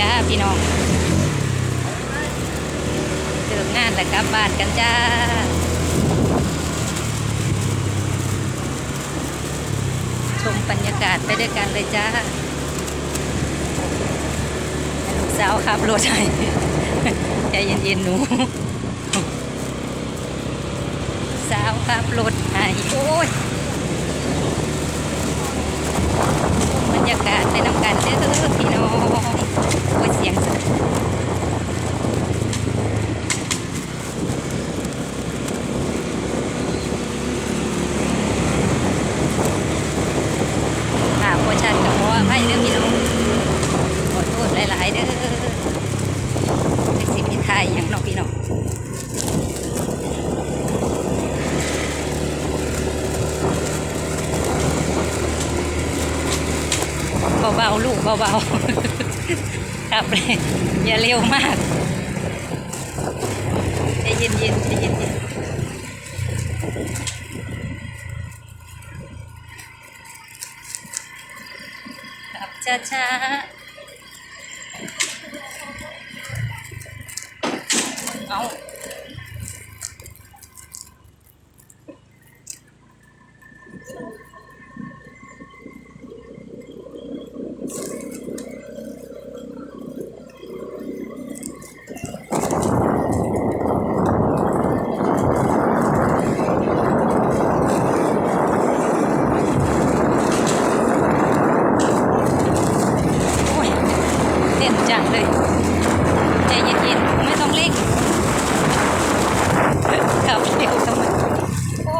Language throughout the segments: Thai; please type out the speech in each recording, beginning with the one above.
จ้าพี่น้องเลิกงานแล้วกลับบ้านกันจ้าชมบรรยากาศไปด้วยกันเลยจ้าลูกสาวขับรถให้ใจเย็นๆหนูสาวขับรถให้โอ้ยบรรยากาศไปน้ำกันเด้อพี่น้องโอ้ยเสียงสะค่ะพอชันกับพ่อให้เรื่องพี่น้องขอโทษหลายๆเด้อเป็นสิพิไทยอย่างเนอกพี่น้อง เบาๆลูกเบาๆครับเลยอย่าเร็วมากใจเย็นๆใจเย็นๆขับช้าๆเอาโอ้ย เลยใจเย็นๆไม่ต้องเร่งขับเร็วทำไมโอ้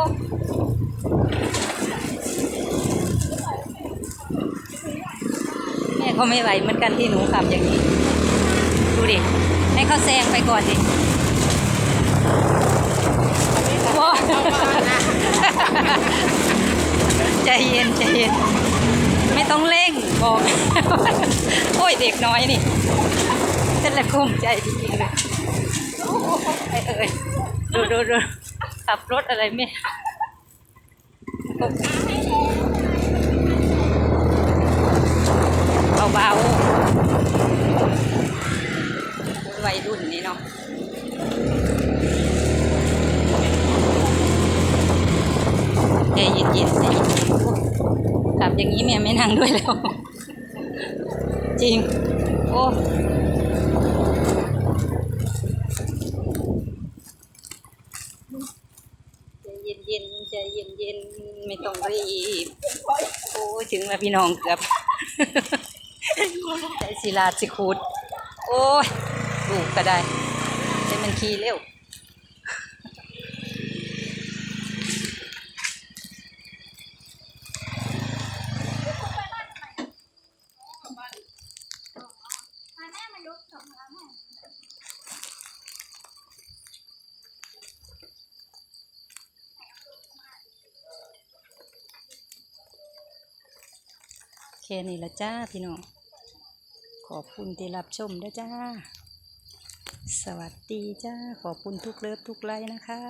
แม่ก็ไม่ไหวเหมือนกันที่หนูขับอย่างนี้ ดูดิ ให้เขาแซงไปก่อนดิโอ้ใจเย็นใจเย็น ไม่ต้องเร่ง บอก โอ้ยเด็กน้อยนี่ฉันละกุ้มใจจริงๆเลยไอเอ้ยดูดูดูขับรถอะไรไม่เบาๆวัยรุ่นนี่เนาะใจเย็นๆใจเย็นขับอย่างนี้แม่ไม่นั่งด้วยแล้ว จริง โอ้ใจเย็นเย็นๆใจเย็นเย็นๆไม่ต้องรีบโอ้ยถึงแล้วพี่น้องเกือบใจศิลาสิคูดโอ้ยลูกก็ได้ใช้มันขี่เร็ว ค่นี้ละจ้าพี่น้อง ขอบคุณที่รับชมด้วยจ้า สวัสดีจ้า ขอบคุณทุกเลิฟทุกไลค์นะคะ